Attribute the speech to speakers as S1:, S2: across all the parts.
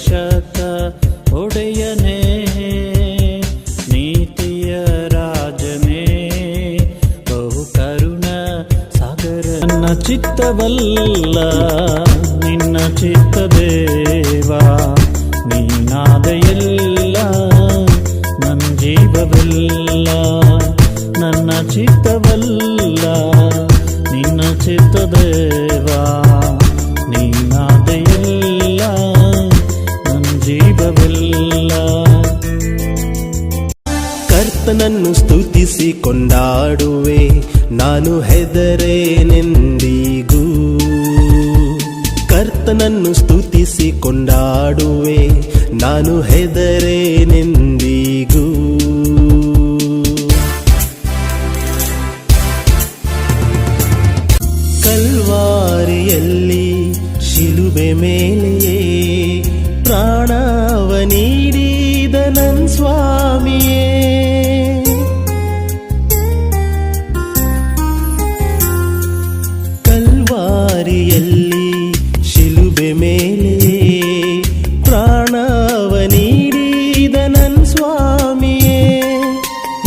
S1: ರಕ್ಷಕ ಒಡೆಯನೇ, ನೀತಿಯ ರಾಜನೇ. ಬಹು ಕರುಣ ಸಾಗರ ನನ್ನ ಚಿತ್ತವಲ್ಲ, ನಿನ್ನ ಚಿತ್ತ ದೇವಾ. ನೀನಾದ ಎಲ್ಲ ನನ್ನ ಜೀವವೆಲ್ಲ, ನನ್ನ ಚಿತ್ತವಲ್ಲ, ನಿನ್ನ ಚಿತ್ತ
S2: ಕರ್ತನನ್ನು ಸ್ತುತಿಸಿ ಕೊಂಡಾಡುವೆ ನಾನು ಹೆದರೇನೆಂದಿಗೂ ಕರ್ತನನ್ನು ಸ್ತುತಿಸಿ ಕೊಂಡಾಡುವೆ ನಾನು ಹೆದರೇನೆಂದಿಗೂ ಕಲ್ವಾರಿಯಲ್ಲಿ ಶಿಲುಬೆ ಮೇಲೆಯೇ ಪ್ರಾಣವ ನೀಡಿದ ನನ್ ಸ್ವಾಮಿಯೇ ಕಲ್ವಾರಿಯಲ್ಲಿ ಶಿಲುಬೆ ಮೇಲೆ ಪ್ರಾಣವ ನೀಡಿದ ನನ್ ಸ್ವಾಮಿಯೇ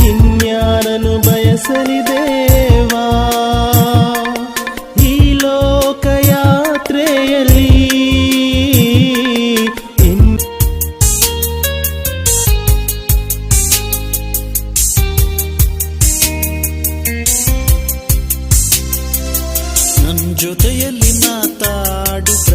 S2: ಇನ್ಯಾರನು ಬಯಸಲಿ
S1: ಜೊತೆಯಲ್ಲಿ ಮಾತಾಡು.